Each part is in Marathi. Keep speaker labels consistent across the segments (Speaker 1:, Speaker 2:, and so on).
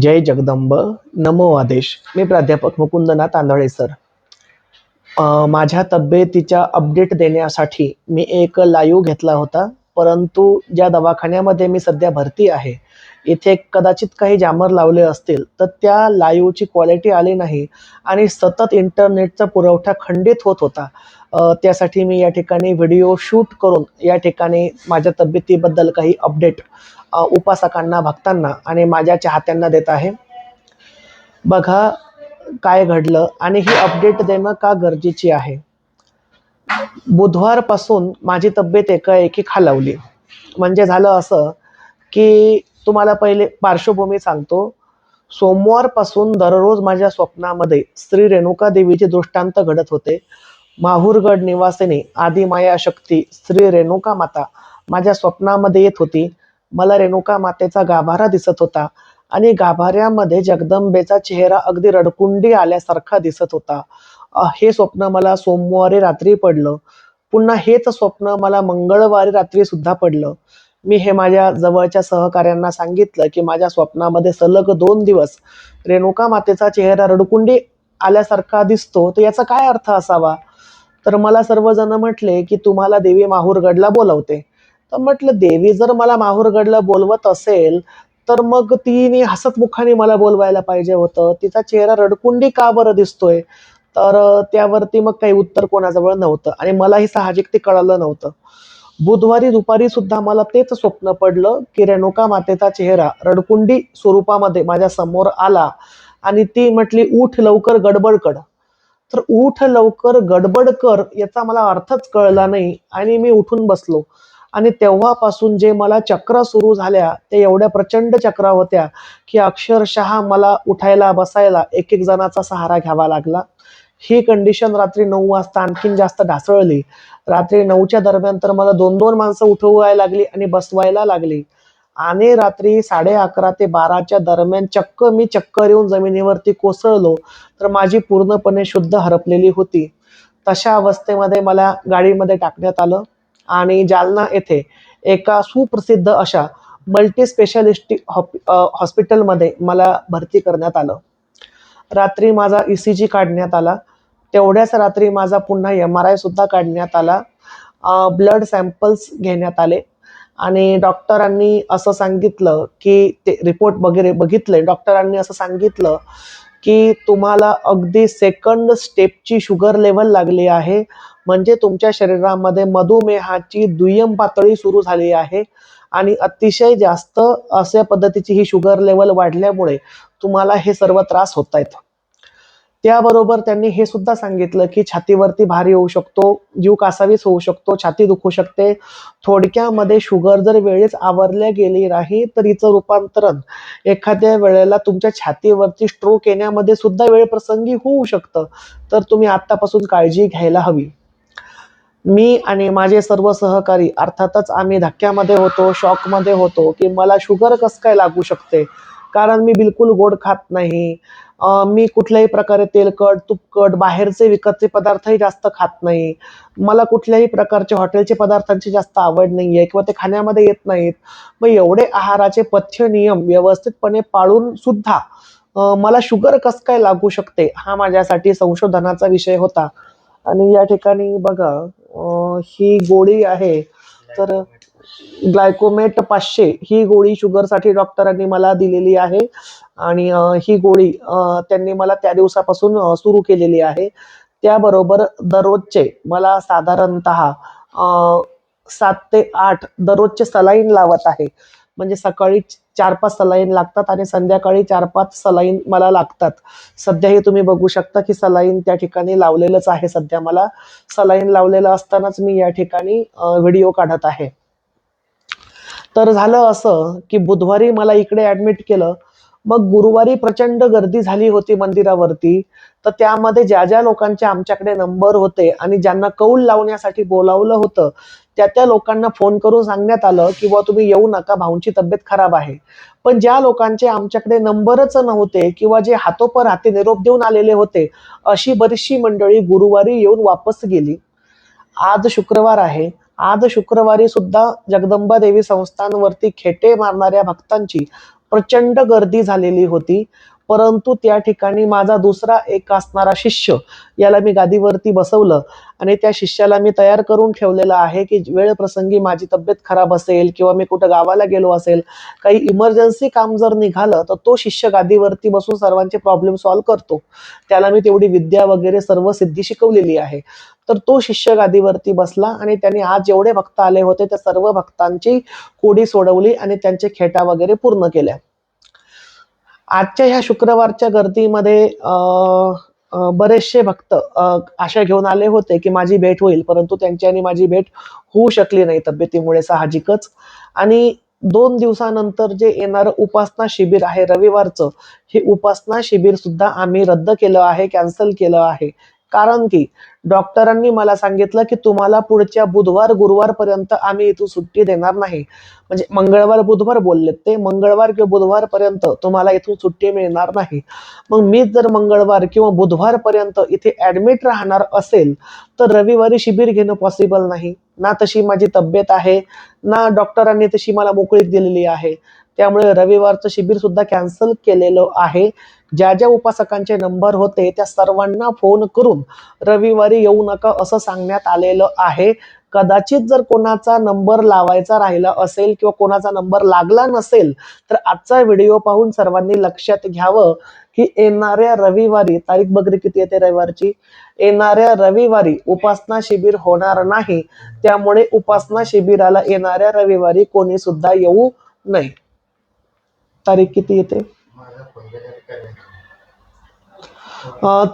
Speaker 1: जय जगदंब. नमो आदेश. मी प्राध्यापक मुकुंदना तांदळे सर माझ्या तब्येतीच्या अपडेट देण्यासाठी मी एक लाईव्ह घेतला होता परंतु ज्या दवाखान्यामध्ये मी सध्या भरती आहे इथे कदाचित काही जामर लावले असतील तर त्या लाईव्हची क्वालिटी आली नाही आणि सतत इंटरनेटचा पुरवठा खंडित होत होता. त्यासाठी मी या ठिकाणी व्हिडिओ शूट करून या ठिकाणी माझ्या तब्येतीबद्दल काही अपडेट उपासकांना भक्तांना आणि माझ्या चाहत्यांना देत आहे. बघा काय घडलं आणि ही अपडेट देणं का गरजेची आहे? बुधवारपासून माझी तब्येत एकाएकी खालावली. म्हणजे झालं असं की तुम्हाला पहिले पार्श्वभूमी सांगतो. सोमवारपासून दररोज माझ्या स्वप्नामध्ये श्री रेणुका देवीचे दृष्टांत घडत होते. माहूरगड निवासिनी आदिमाया शक्ती श्री रेणुका माता माझ्या स्वप्नामध्ये येत होती. मला रेणुका मातेचा गाभारा दिसत होता आणि गाभाऱ्यामध्ये जगदंबेचा चेहरा अगदी रडकुंडी आल्यासारखा दिसत होता. हे स्वप्न मला सोमवारी रात्री पडलं. पुन्हा हेच स्वप्न मला मंगळवारी रात्री सुद्धा पडलं. मी हे माझ्या जवळच्या सहकाऱ्यांना सांगितलं की माझ्या स्वप्नामध्ये सलग दोन दिवस रेणुका मातेचा चेहरा रडकुंडी आल्यासारखा दिसतो. तर याचा काय अर्थ असावा? तर मला सर्वजण म्हटले की तुम्हाला देवी माहूरगडला बोलवते. तर म्हटलं देवी जर मला माहूरगडला बोलवत असेल तर मग तिने हसतमुखाने मला बोलवायला पाहिजे होतं. तिचा चेहरा रडकुंडी का बरं दिसतोय? तर त्यावरती मग काही उत्तर कोणाजवळ नव्हतं आणि मलाही साहजिक ते कळालं नव्हतं. बुधवारी दुपारी सुद्धा मला तेच स्वप्न पडलं की रेणुका मातेचा चेहरा रडकुंडी स्वरूपामध्ये माझ्यासमोर आला आणि ती म्हटली उठ लवकर गडबडकड तर उठ लवकर गडबड कर याचा मला अर्थच कळला नाही आणि मी उठून बसलो. आणि तेव्हापासून जे मला चक्र सुरू झाल्या ते एवढ्या प्रचंड चक्रा होत्या की अक्षरशः मला उठायला बसायला एक एक जणाचा सहारा घ्यावा लागला. ही कंडिशन रात्री नऊ वाजता आणखीन जास्त ढासळली. रात्री नऊच्या दरम्यान तर मला दोन दोन माणसं उठवायला लागली आणि बसवायला लागली. आणि रात्री साडे अकरा ते बाराच्या दरम्यान चक्क मी चक्कर येऊन जमिनीवरती कोसळलो. तर माझी पूर्णपणे शुद्ध हरपलेली होती. तशा अवस्थेमध्ये मला गाडीमध्ये टाकण्यात आलं आणि जालना येथे एका सुप्रसिद्ध अशा मल्टी स्पेशालिस्टी हॉस्पिटलमध्ये मला भरती करण्यात आलं. रात्री माझा ई सी जी काढण्यात आला. तेवढ्याच रात्री माझा पुन्हा एम आर आय सुद्धा काढण्यात आला. ब्लड सॅम्पल्स घेण्यात आले. आणि डॉक्टरांनी असं सांगितलं की ते रिपोर्ट वगैरे बघितले. डॉक्टरांनी असं सांगितलं की तुम्हाला अगदी सेकंड स्टेपची शुगर लेवल लागली आहे. म्हणजे तुमच्या शरीरामध्ये मधुमेहाची दुय्यम पातळी सुरू झाली आहे. आणि अतिशय जास्त अशा पद्धतीची ही शुगर लेवल वाढल्यामुळे तुम्हाला हे सर्व त्रास होत आहेत त्याबरोबर त्यांनी हे सुद्धा सांगितलं की छातीवरती भार येऊ शकतो जीव कासावीस होऊ शकतो छाती दुखू शकते. थोडक्यामध्ये शुगर जर वेळेस आवरल्या गेली नाही तर हिचं रूपांतरण एखाद्या वेळेला तुमच्या छातीवरती स्ट्रोक येण्यामध्ये सुद्धा वेळ प्रसंगी होऊ शकतं. तर तुम्ही आत्तापासून काळजी घ्यायला हवी. मी आणि माझे सर्व सहकारी अर्थातच आम्ही धक्क्यामध्ये होतो शॉकमध्ये होतो की मला शुगर कसं काय लागू शकते? कारण मी बिलकुल गोड खात नाही. मी कुठल्याही प्रकारे तेलकट तुपकट बाहेरचे विकतचे पदार्थही जास्त खात नाही. मला कुठल्याही प्रकारचे हॉटेलचे पदार्थांची जास्त आवड नाही आहे किंवा ते खाण्यामध्ये येत नाहीत. मग एवढे आहाराचे पथ्य नियम व्यवस्थितपणे पाळून सुद्धा मला शुगर कसं काय लागू शकते हा माझ्यासाठी संशोधनाचा विषय होता. आणि या ठिकाणी बघा ही गोळी आहे. तर ग्लायकोमेट पाचशे ही गोळी शुगरसाठी डॉक्टरांनी मला दिलेली आहे. आणि ही गोळी त्यांनी मला त्या दिवसापासून सुरू केलेली आहे. त्याबरोबर दररोजचे मला साधारणतः सात ते आठ दररोजचे सलाईन लावत आहे. म्हणजे सकाळी चार पाच सलाईन लागतात आणि संध्याकाळी चार पाच सलाईन मला लागतात. सध्याही तुम्ही बघू शकता की सलाईन त्या ठिकाणी लावलेलंच आहे सध्या मला. सलाईन लावलेलं असतानाच मी या ठिकाणी व्हिडिओ काढत आहे. तर झालं असं की बुधवारी मला इकडे ऍडमिट केलं. मग गुरुवारी प्रचंड गर्दी झाली होती मंदिरावरती. तर त्यामध्ये ज्या ज्या लोकांचे आमच्याकडे नंबर होते आणि ज्यांना कौल लावण्यासाठी बोलावलं होतं त्या त्या लोकांना फोन करून सांगण्यात आलं की बा तुम्ही येऊ नका भाऊंची तब्येत खराब आहे. पण ज्या लोकांचे आमच्याकडे नंबरच नव्हते किंवा जे हातोपर हाती निरोप देऊन आलेले होते अशी बरीचशी मंडळी गुरुवारी येऊन वापस गेली. आज शुक्रवार आहे. आज शुक्रवारी सुद्धा जगदंबा देवी संस्थानवरती खेटे मारणाऱ्या भक्तांची प्रचंड गर्दी झालेली होती. परंतु त्या ठिकाणी माझा दुसरा एक असणारा शिष्य याला मी गादीवरती बसवलं आणि त्या शिष्याला मी तयार करून ठेवलेलं आहे की वेळ प्रसंगी माझी तब्येत खराब असेल किंवा मी कुठं गावाला गेलो असेल काही इमर्जन्सी काम जर निघालं तर तो शिष्य गादीवरती बसून सर्वांचे प्रॉब्लेम सॉल्व्ह करतो. त्याला मी तेवढी विद्या वगैरे सर्व सिद्धी शिकवलेली आहे. तर तो शिष्य गादीवरती बसला आणि त्यांनी आज जेवढे भक्त आले होते त्या सर्व भक्तांची कोडी सोडवली आणि त्यांचे खेटा वगैरे पूर्ण केल्या. आजच्या ह्या शुक्रवारच्या गर्दीमध्ये बरेचसे भक्त आशा घेऊन आले होते की माझी भेट होईल परंतु त्यांच्यानी माझी भेट होऊ शकली नाही तब्येतीमुळे साहजिकच. आणि दोन दिवसानंतर जे येणारं उपासना शिबिर आहे रविवारचं हे उपासना शिबिर सुद्धा आम्ही रद्द केलं आहे कॅन्सल केलं आहे. कारण की डॉक्टरांनी मला सांगितलं की तुम्हाला पुढच्या बुधवार गुरुवार पर्यंत आम्ही इथून सुट्टी देणार नाही. म्हणजे मंगळवार बुधवार बोललेत ते. मंगळवार किंवा बुधवार पर्यंत तुम्हाला इथून सुट्टी मिळणार नाही. मग मी जर मंगळवार किंवा बुधवार पर्यंत इथे ऍडमिट राहणार असेल तर रविवारी शिबिर घेणं पॉसिबल नाही. ना तशी माझी तब्येत आहे ना डॉक्टरांनी तशी मला मोकळीक दिलेली आहे. त्यामुळे रविवारचं शिबिर सुद्धा कॅन्सल केलेलं आहे. ज्या ज्या उपासकांचे नंबर होते त्या सर्वांना फोन करून रविवारी येऊ नका असं सांगण्यात आलेलं आहे. कदाचित जर कोणाचा नंबर लावायचा राहिला असेल किंवा कोणाचा नंबर लागला नसेल तर आजचा व्हिडिओ पाहून सर्वांनी लक्षात घ्यावं की येणाऱ्या रविवारी तारीख बकरी किती येते रविवारची? येणाऱ्या रविवारी उपासना शिबिर होणार नाही. त्यामुळे उपासना शिबिराला येणाऱ्या रविवारी कोणी सुद्धा येऊ नये. तारीख किती येते?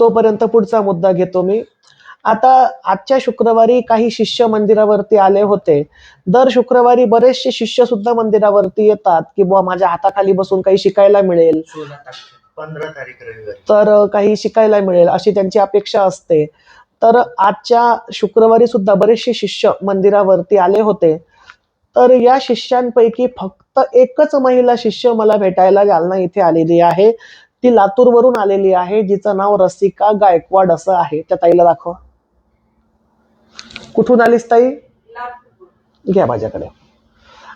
Speaker 1: तोपर्यंत पुढचा मुद्दा घेतो मी. आता आजच्या शुक्रवारी काही शिष्य मंदिरावरती आले होते. दर शुक्रवारी बरेचसे शिष्य सुद्धा मंदिरावरती येतात की बुवा माझ्या हाताखाली बसून काही शिकायला मिळेल.
Speaker 2: पंधरा तारीख रविवारी.
Speaker 1: तर काही शिकायला मिळेल अशी त्यांची अपेक्षा असते. तर आजच्या शुक्रवारी सुद्धा बरेचसे शिष्य मंदिरावरती आले होते. तर या शिष्यांपैकी फक्त एकच महिला शिष्य मला भेटायला जालना इथे आलेली आहे. ती लातूरवरून आलेली आहे जिचं नाव रसिका गायकवाड असं आहे. त्या ताईला दाखवा. कुठून आलीस ताई? घ्या माझ्याकडे.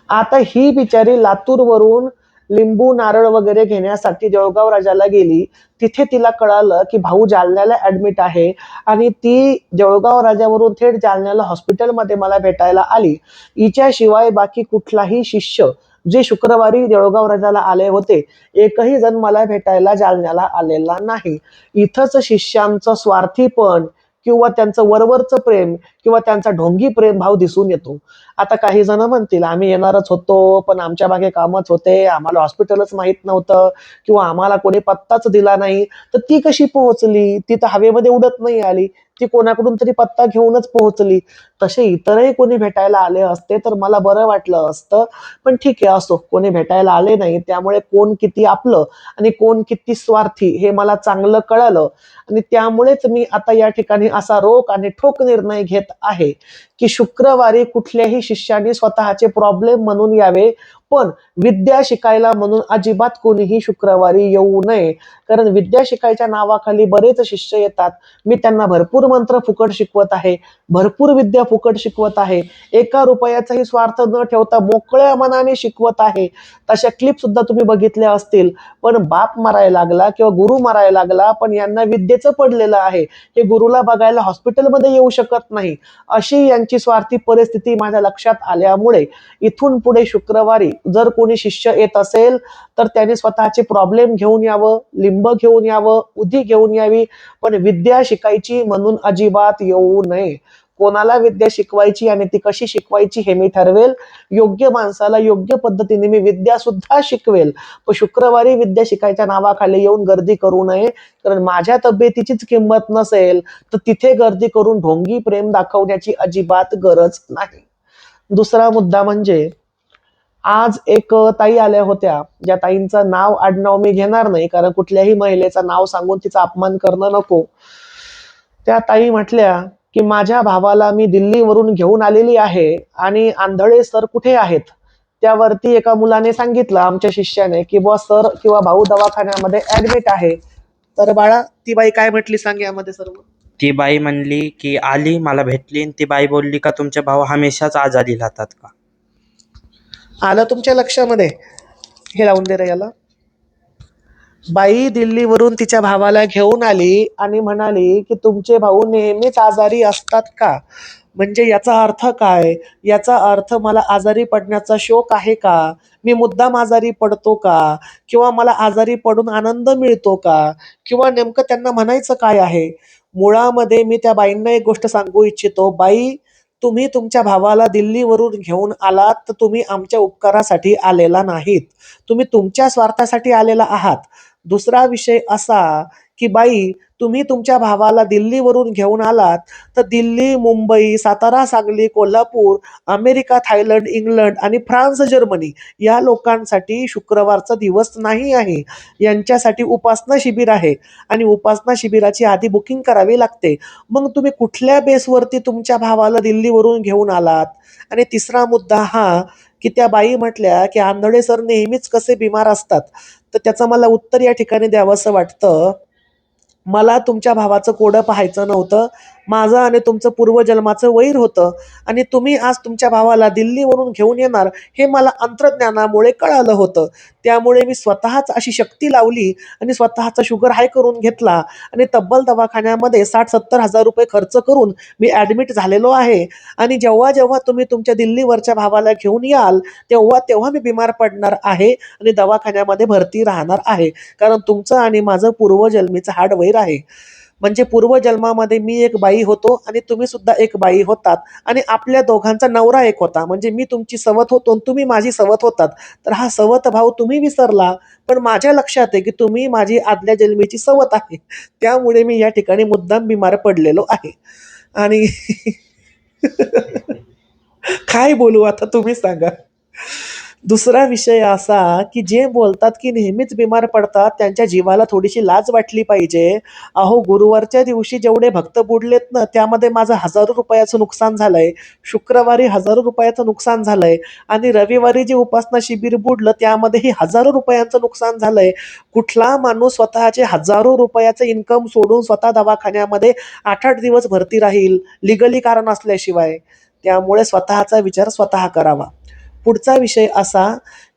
Speaker 1: आता ही बिचारी लातूरवरून लिंबू नारळ वगैरे घेण्यासाठी जळगाव राजाला गेली. तिथे तिला कळालं की भाऊ जालन्याला ऍडमिट आहे आणि ती जळगाव राजावरून थेट जालन्याला हॉस्पिटलमध्ये मला भेटायला आली. हिच्याशिवाय बाकी कुठलाही शिष्य जे शुक्रवारी देळगाव राजाला आले होते एकही जण मला भेटायला जालन्याला आलेला नाही. इथंच शिष्यांचं स्वार्थीपण किंवा त्यांचं वरवरचं प्रेम किंवा त्यांचा ढोंगी प्रेम भाव दिसून येतो. आता काही जण म्हणतील आम्ही येणारच होतो पण आमच्या मागे कामच होते आम्हाला हॉस्पिटलच माहीत नव्हतं किंवा आम्हाला कोणी पत्ताच दिला नाही. तर ती कशी पोहोचली? ती तर हवेमध्ये उडत नाही आली. ती कोणाकडून तरी पत्ता घेऊनच पोहोचली. तसे इतरही कोणी भेटायला आले असते तर मला बरं वाटलं असतं. पण ठीक आहे असो. कोणी भेटायला आले नाही त्यामुळे कोण किती आपलं आणि कोण किती स्वार्थी हे मला चांगलं कळालं. आणि त्यामुळेच मी आता या ठिकाणी असा रोख आणि ठोक निर्णय घेत आहे की शुक्रवारी कुठल्याही शिष्याने स्वतःचे प्रॉब्लेम म्हणून यावे पण विद्या शिकायला म्हणून अजिबात कोणीही शुक्रवारी येऊ नये. कारण विद्या शिकायच्या नावाखाली बरेच शिष्य येतात. मी त्यांना भरपूर मंत्र फुकट शिकवत आहे. भरपूर विद्या फुकट शिकवत आहे. एका रुपयाचाही स्वार्थ न ठेवता मोकळ्या मनाने शिकवत आहे. तशा क्लिप सुद्धा तुम्ही बघितल्या असतील. पण बाप मारायला लागला किंवा गुरु मारायला लागला पण यांना विद्येचं पडलेलं आहे. हे गुरुला बघायला हॉस्पिटलमध्ये येऊ शकत नाही. अशी यांची स्वार्थी परिस्थिती माझ्या लक्षात आल्यामुळे इथून पुढे शुक्रवारी जर कोणी शिष्य येत असेल तर त्याने स्वतःचे प्रॉब्लेम घेऊन यावं लिंब घेऊन यावं उधी घेऊन यावी. पण विद्या शिकायची म्हणून अजिबात येऊ नये. कोणाला विद्या शिकवायची आणि ती कशी शिकवायची हे मी ठरवेल. योग्य माणसाला योग्य पद्धतीने मी विद्या सुद्धा शिकवेल. पण शुक्रवारी विद्या शिकायच्या नावाखाली येऊन गर्दी करू नये. कारण माझ्या तब्येतीचीच किंमत नसेल तर तिथे गर्दी करून ढोंगी प्रेम दाखवण्याची अजिबात गरज नाही. दुसरा मुद्दा म्हणजे आज एक ताई आल्या होत्या. ज्या ताईंचं नाव आडनाव मी घेणार नाही कारण कुठल्याही महिलेचं नाव सांगून तिचा अपमान करणं नको. त्या ताई म्हटल्या की माझ्या भावाला मी दिल्लीवरून घेऊन आलेली आहे आणि आंधळे सर कुठे आहेत? त्यावरती एका मुलाने सांगितलं आमच्या शिष्याने की बुवा सर किंवा भाऊ दवाखान्यामध्ये ऍडमिट आहे. तर बाळा ती बाई काय म्हटली सांग यामध्ये सर्व.
Speaker 2: ती बाई म्हणली की आली मला भेटली. आणि ती बाई बोलली का तुमचे भाऊ हमेशाच आजारी राहतात का?
Speaker 1: आलं तुमच्या लक्षामध्ये? हे लावून दे रे याला. बाई दिल्लीवरून तिच्या भावाला घेऊन आली आणि म्हणाली की तुमचे भाऊ नेहमीच आजारी असतात का? म्हणजे याचा अर्थ काय? याचा अर्थ मला आजारी पडण्याचा शोक आहे का? मी मुद्दाम आजारी पडतो का? किंवा मला आजारी पडून आनंद मिळतो का? किंवा नेमकं त्यांना म्हणायचं काय आहे? मुळामध्ये मी त्या बाईंना एक गोष्ट सांगू इच्छितो. बाई तुम्ही तुमच्या भावाला दिल्लीवरून घेऊन आलात तर तुम्ही आमच्या उपकारासाठी आलेला नाहीत. तुम्ही तुमच्या स्वार्थासाठी आलेला आहात. दुसरा विषय असा की बाई तुम्ही तुमच्या भावाला दिल्लीवरून घेऊन आलात तर Delhi Mumbai Satara Sangli Kolhapur America Thailand England आणि फ्रान्स जर्मनी या लोकांसाठी शुक्रवारचा दिवस नाही आहे. यांच्यासाठी उपासना शिबिर आहे आणि उपासना शिबिराची आधी बुकिंग करावी लागते. मग तुम्ही कुठल्या बेसवरती तुमच्या भावाला दिल्लीवरून घेऊन आलात? आणि तिसरा मुद्दा हा की त्या बाई म्हटल्या की आंधळे सर नेहमीच कसे बिमार असतात? तर त्याचं मला उत्तर या ठिकाणी द्यावंसं वाटतं. मला तुमच्या भावाचं कोडं पाहायचं नव्हतं. माझं आणि तुमचं पूर्वजन्माचं वैर होतं आणि तुम्ही आज तुमच्या भावाला दिल्लीवरून घेऊन येणार हे मला अंतर्ज्ञानामुळे कळालं होतं. त्यामुळे मी स्वतःच अशी शक्ती लावली आणि स्वतःचा शुगर हाय करून घेतला आणि तब्बल दवाखान्यामध्ये साठ सत्तर हजार रुपये खर्च करून मी ॲडमिट झालेलो आहे. आणि जेव्हा जेव्हा तुम्ही तुमच्या दिल्लीवरच्या भावाला घेऊन याल तेव्हा तेव्हा मी बिमार पडणार आहे आणि दवाखान्यामध्ये भरती राहणार आहे. कारण तुमचं आणि माझं पूर्वजन्मीचं हाडवैर आहे. म्हणजे पूर्वजन्मामध्ये मी एक बाई होतो आणि तुम्ही सुद्धा एक बाई होतात. आणि आपल्या दोघांचा नवरा एक होता. म्हणजे मी तुमची सवत होतो आणि तुम्ही माझी सवत होतात. तर हा सवत भाव तुम्ही विसरला. पण माझ्या लक्षात आहे की तुम्ही माझी आदल्या जन्मीची सवत आहे. त्यामुळे मी या ठिकाणी मुद्दाम बिमार पडलेलो आहे. आणि काय बोलू आता तुम्ही सांगा. दुसरा विषय असा की जे बोलतात की नेहमीच बिमार पडतात त्यांच्या जीवाला थोडीशी लाज वाटली पाहिजे. अहो गुरुवारच्या दिवशी जेवढे भक्त बुडलेत ना त्यामध्ये माझं हजारो रुपयाचं नुकसान झालंय. शुक्रवारी हजारो रुपयाचं नुकसान झालंय. आणि रविवारी जे उपासना शिबिर बुडलं त्यामध्येही हजारो रुपयांचं नुकसान झालंय. कुठला माणूस स्वतःचे हजारो रुपयाचं इन्कम सोडून स्वतः दवाखान्यामध्ये आठ आठ दिवस भरती राहील लिगली कारण असल्याशिवाय? त्यामुळे स्वतःचा विचार स्वतः करावा. पुढचा विषय असा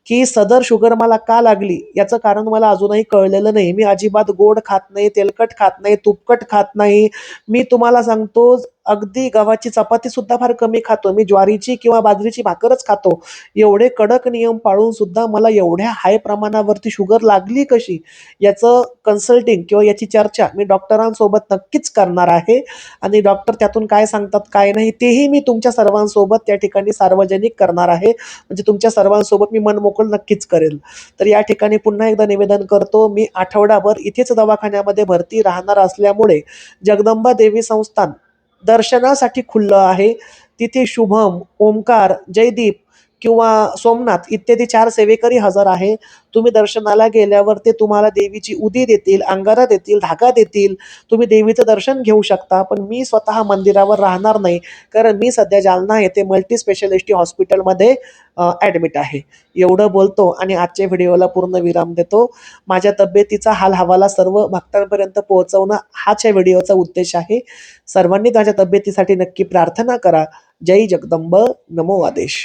Speaker 1: की सदर शुगर मला का लागली? याचं कारण मला अजूनही कळलेलं नाही. मी अजिबात गोड खात नाही तेलकट खात नाही तुपकट खात नाही. मी तुम्हाला सांगतो अगदी गव्हाची चपाती सुद्धा फार कमी खातो. मी ज्वारीची किंवा बाजरीची भाकरच खातो. एवढे कडक नियम पाळून सुद्धा मला एवढ्या हाय प्रमाणावरती शुगर लागली कशी? याचं कन्सल्टिंग किंवा याची चर्चा मी डॉक्टरांसोबत नक्कीच करणार आहे. आणि डॉक्टर त्यातून काय सांगतात काय नाही तेही मी तुमच्या सर्वांसोबत त्या ठिकाणी सार्वजनिक करणार आहे. म्हणजे तुमच्या सर्वांसोबत मी मनमोकळ नक्कीच करेल. तर या ठिकाणी पुन्हा एकदा निवेदन करतो मी आठवडाभर इथेच दवाखान्यामध्ये भरती राहणार असल्यामुळे जगदंबा देवी संस्थान दर्शनासाठी खुललं आहे. तिथे शुभम ओंकार जयदीप किंवा सोमनाथ इत्यादी चार सेवेकरी हजर आहे. तुम्ही दर्शनाला गेल्यावर ते तुम्हाला देवीची उदी देतील अंगारा देतील धागा देतील. तुम्ही देवीचं दर्शन घेऊ शकता पण मी स्वतः मंदिरावर राहणार नाही. कारण मी सध्या जालना येथे मल्टी स्पेशालिस्टी हॉस्पिटलमध्ये ॲडमिट आहे. एवढं बोलतो आणि आजच्या व्हिडिओला पूर्ण विराम देतो. माझ्या तब्येतीचा हाल हवाला सर्व भक्तांपर्यंत पोहोचवणं हाच या व्हिडिओचा उद्देश आहे. सर्वांनी माझ्या तब्येतीसाठी नक्की प्रार्थना करा. जय जगदंब. नमो आदेश.